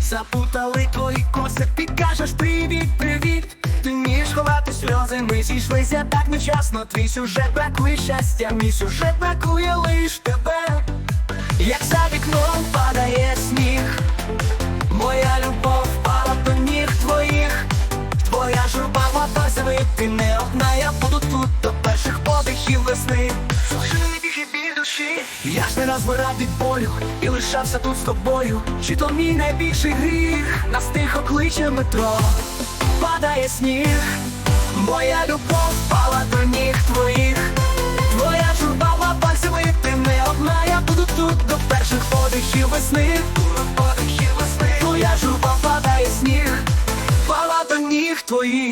Запутали твої коси, ти кажеш привіт, привіт. Ти вмієш ховати сльози, ми зійшлися так нечасно. Твій сюжет бракує щастя, мій сюжет бракує лиш тебе. Як за вікном падає сніг, Служили біги біль душі, я ж не раз вирав від болю і лишався тут з тобою. Чи то мій найбільший гріх, нас тихо кличе метро, падає сніг, моя любов впала до ніг твоїх. Твоя журба лапа зими, ти не одна, я буду тут до перших подихів весни. Твоя журба падає сніг, впала до ніг твоїх.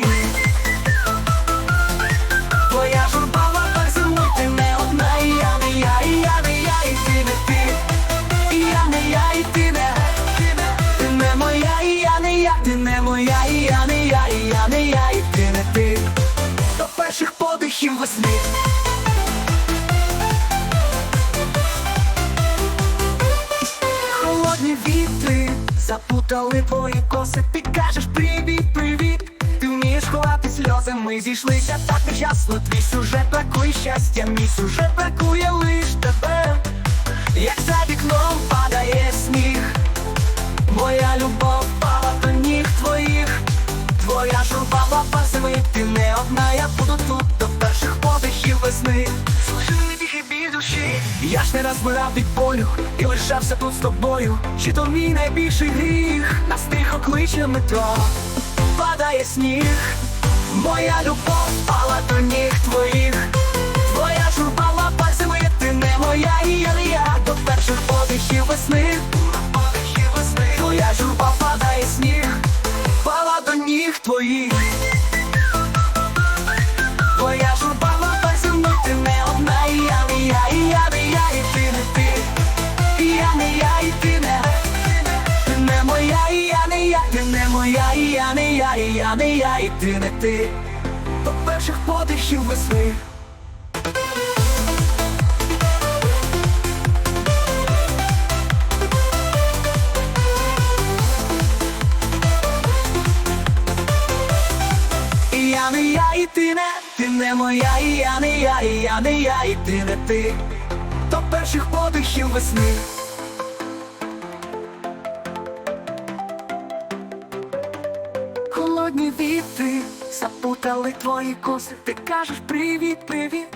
І я не я, ти не моя, і я не я, і я не я, і ти не ти. До перших подихів весни. Холодні вітри запутали твої коси. Ти кажеш привіт, привіт. Ти вмієш ховати сльози. Ми зійшлися так нечасно. Твій сюжет бракує щастя, мій сюжет бракує лиш тебе. Як я ж не раз вмирав від болю і лишався тут з тобою. Чи то мій найбільший гріх, нас тихо кличе метро, падає сніг, моя любов впала до ніг твоїх. Твоя журба лапа зими, ти не моя, і я не я до перших подихів весни. Подихів весни. Твоя журба падає сніг, впала до ніг твоїх. Моя, і я не я, і я не я, і ти не ти. До перших подихів весни. І я не я, і ти не, ти не моя, і я не я, і я не я, і ти не ти. До перших подихів весни. Холодні вітри запутали твої коси. Ти кажеш привіт, привіт.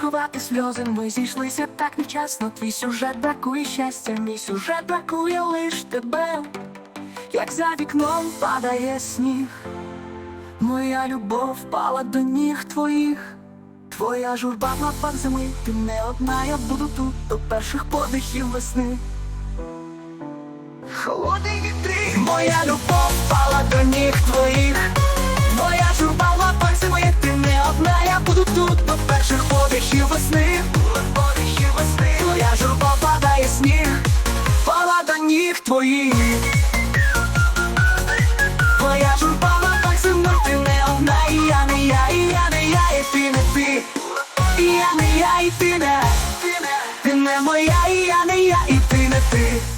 Ховати сльози. Ми зійшлися так нечасно. Твій сюжет бракує щастя, мій сюжет бракує лиш тебе. Як за вікном падає сніг. Моя любов впала до ніг твоїх. Твоя журба в лапах зими, ти не одна, я буду тут до перших подихів весни. Холодний вітри, моя любов ніг твоїх. Моя журба в лапах ти не одна, я буду тут до перших подихів весни. Подихів весни. Твоя журба падає сніг, пала до ніг твоїх. Твоя журба в лапах ти не одна, і я не я, і я не я, і ти не ти. І я не я, і ти не, ти не моя, і я не я, і ти не ти.